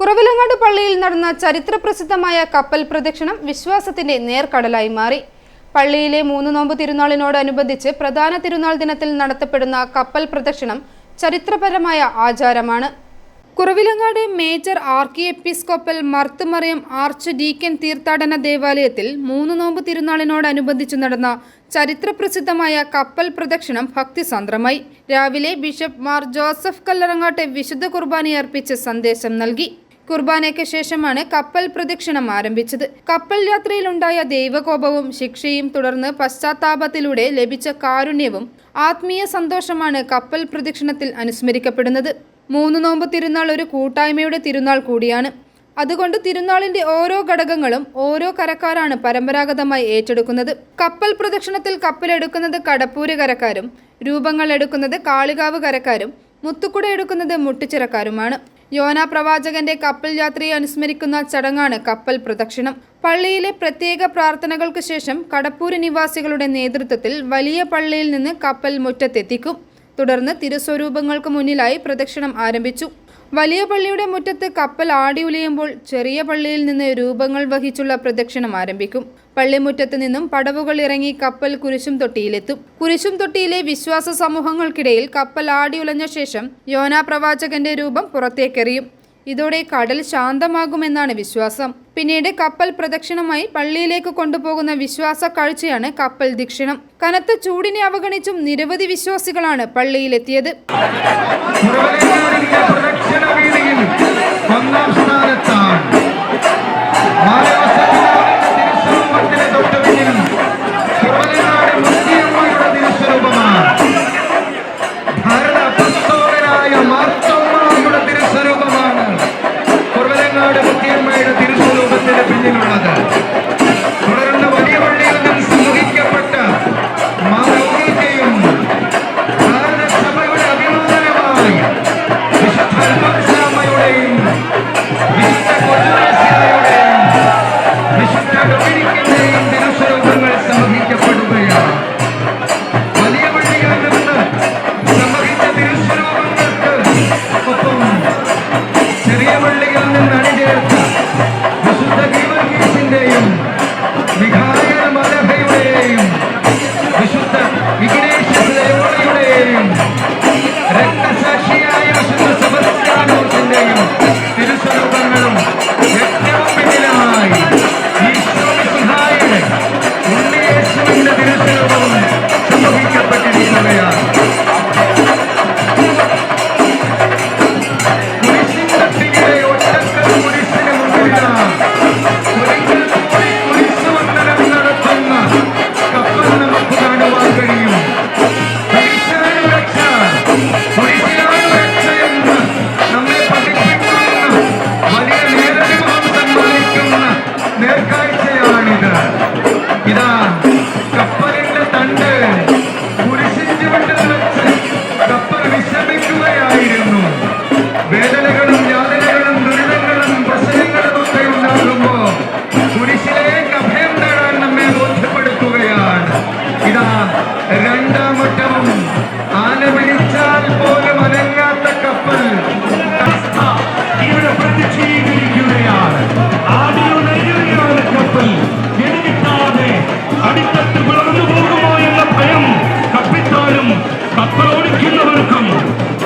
കുറവിലങ്ങാട് പള്ളിയിൽ നടന്ന ചരിത്രപ്രസിദ്ധമായ കപ്പൽ പ്രദക്ഷിണം വിശ്വാസത്തിന്റെ നേർക്കടലായി മാറി. പള്ളിയിലെ മൂന്ന് നോമ്പ് തിരുനാളിനോടനുബന്ധിച്ച് പ്രധാന തിരുനാൾ ദിനത്തിൽ നടത്തപ്പെടുന്ന കപ്പൽ പ്രദക്ഷിണം ചരിത്രപരമായ ആചാരമാണ്. Kuravilangad major archiepiscopal Marthmariam archdeacon തീർത്ഥാടന ദേവാലയത്തിൽ മൂന്ന് നോമ്പ് തിരുനാളിനോടനുബന്ധിച്ച് നടന്ന ചരിത്രപ്രസിദ്ധമായ കപ്പൽ പ്രദക്ഷിണം ഭക്തിസാന്ദ്രമായി. രാവിലെ ബിഷപ്പ് മാർ ജോസഫ് കല്ലറങ്ങാട്ടെ വിശുദ്ധ കുർബാനയർപ്പിച്ച് സന്ദേശം നൽകി. കുർബാനയ്ക്ക് ശേഷമാണ് കപ്പൽ പ്രദക്ഷിണം ആരംഭിച്ചത്. കപ്പൽ യാത്രയിലുണ്ടായ ദൈവകോപവും ശിക്ഷയും തുടർന്ന് പശ്ചാത്താപത്തിലൂടെ ലഭിച്ച കാരുണ്യവും ആത്മീയ സന്തോഷമാണ് കപ്പൽ പ്രദക്ഷിണത്തിൽ അനുസ്മരിക്കപ്പെടുന്നത്. മൂന്ന് നോമ്പ് തിരുനാൾ ഒരു കൂട്ടായ്മയുടെ തിരുനാൾ കൂടിയാണ്. അതുകൊണ്ട് തിരുനാളിന്റെ ഓരോ ഘടകങ്ങളും ഓരോ കരക്കാരാണ് പരമ്പരാഗതമായി ഏറ്റെടുക്കുന്നത്. കപ്പൽ പ്രദക്ഷിണത്തിൽ കപ്പലെടുക്കുന്നത് കടപ്പൂര് കരക്കാരും രൂപങ്ങൾ എടുക്കുന്നത് കാളികാവ് കരക്കാരും മുത്തുക്കുട എടുക്കുന്നത് മുട്ടിച്ചിറക്കാരുമാണ്. യോന പ്രവാചകന്റെ കപ്പൽ യാത്രയെ അനുസ്മരിക്കുന്ന ചടങ്ങാണ് കപ്പൽ പ്രദക്ഷിണം. പള്ളിയിലെ പ്രത്യേക പ്രാർത്ഥനകൾക്ക് ശേഷം കടപ്പൂര് നിവാസികളുടെ നേതൃത്വത്തിൽ വലിയ പള്ളിയിൽ നിന്ന് കപ്പൽ മുറ്റത്തെത്തിക്കും. തുടർന്ന് തിരുസ്വരൂപങ്ങൾക്ക് മുന്നിലായി പ്രദക്ഷിണം ആരംഭിച്ചു. വലിയ പള്ളിയുടെ മുറ്റത്ത് കപ്പൽ ആടി ഉലയുമ്പോൾ ചെറിയ പള്ളിയിൽ നിന്ന് രൂപങ്ങൾ വഹിച്ചുള്ള പ്രദക്ഷിണം ആരംഭിക്കും. പള്ളിമുറ്റത്ത് നിന്നും പടവുകൾ ഇറങ്ങി കപ്പൽ കുരിശും തൊട്ടിയിലെത്തും. കുരിശും തൊട്ടിയിലെ വിശ്വാസ സമൂഹങ്ങൾക്കിടയിൽ കപ്പൽ ആടി ഉലഞ്ഞ ശേഷം യോനാ പ്രവാചകന്റെ രൂപം പുറത്തേക്കെറിയും. ഇതോടെ കടൽ ശാന്തമാകുമെന്നാണ് വിശ്വാസം. പിന്നീട് കപ്പൽ പ്രദക്ഷിണമായി പള്ളിയിലേക്ക് കൊണ്ടുപോകുന്ന വിശ്വാസ കാഴ്ചയാണ് കപ്പൽ ദക്ഷിണം. കനത്ത ചൂടിനെ അവഗണിച്ചും നിരവധി വിശ്വാസികളാണ് പള്ളിയിലെത്തിയത്. കുറവലങ്ങാടിന്റെ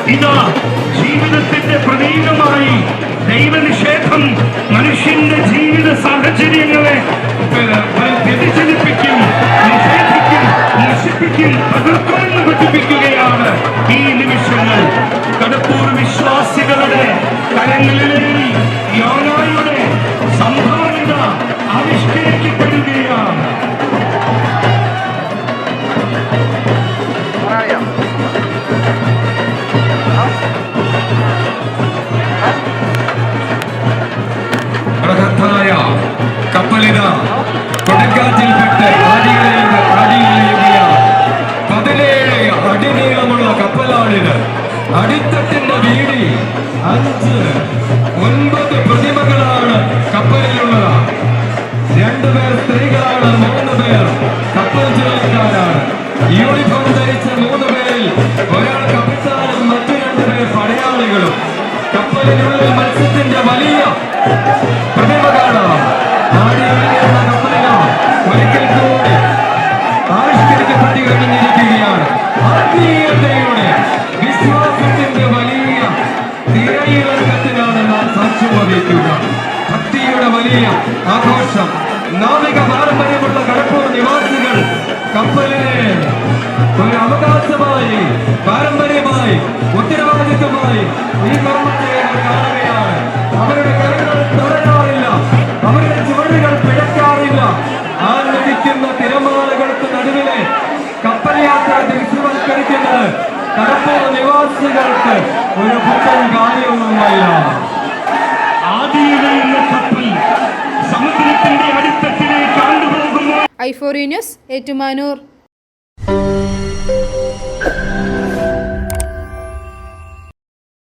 ഇതാ ജീവിതത്തിന്റെ പ്രതീകമായി ദൈവനിഷേധം മനുഷ്യന്റെ ജീവിത സാഹചര്യങ്ങളെ വ്യതിചലിപ്പിക്കും നിഷേധിക്കും നശിപ്പിക്കും തകർക്കുമെന്ന് പഠിപ്പിക്കുകയാണ് ഈ നിമിഷങ്ങൾ. കടപ്പൂർ വിശ്വാസികളുടെ യോനായുടെ അടിത്തട്ടിന്റെ വീടി അഞ്ച് ഒൻപത് പ്രതിമകളാണ് കപ്പലിലുള്ളത്. രണ്ടുപേർ സ്ത്രീകളാണ് മൂന്ന് പേർ കപ്പൽ ജോലിക്കാരാണ് യൂണിഫോം ധരിച്ച മൂന്ന് പേരിൽ ഒരാൾ കപ്പിത്താനും മറ്റു രണ്ടുപേർ പടയാളികളും. കപ്പലിനുള്ളിൽ മത്സ്യത്തിന്റെ വലിയ പ്രതിമ കാണാം തിരയിളക്കത്തിനാണ് നാം സാക്ഷ്യം ഭക്തിയുടെ വലിയ ആഘോഷം നാവിക പാരമ്പര്യമുള്ള കടപ്പൂർ നിവാസികൾ കപ്പലിനെ ഒരു അവകാശമായി പാരമ്പര്യമായി ഉത്തരവാദിത്വമായി ഈ കർമ്മത്തെ കാണുകയാണ്. അവരുടെ കരങ്ങൾ തടയാറില്ല അവരുടെ ചുവടുകൾ പിഴക്കാറില്ല. ആ ലഭിക്കുന്ന തിരമാലകൾക്ക് നടുവിലെ കപ്പൽ യാത്ര ദൃശ്യവൽക്കരിക്കുന്നത് കടപ്പൂർ നിവാസികൾക്ക് ഒരു പുത്തൻ ആദിയുലയുന്ന കപ്പൽ സമുദ്രത്തിന്റെ അടിത്തട്ടിലേക്ക് ആണ്ടുപോകുമ്പോൾ ഐഫോറി ന്യൂസ് ഏറ്റുമാനൂർ.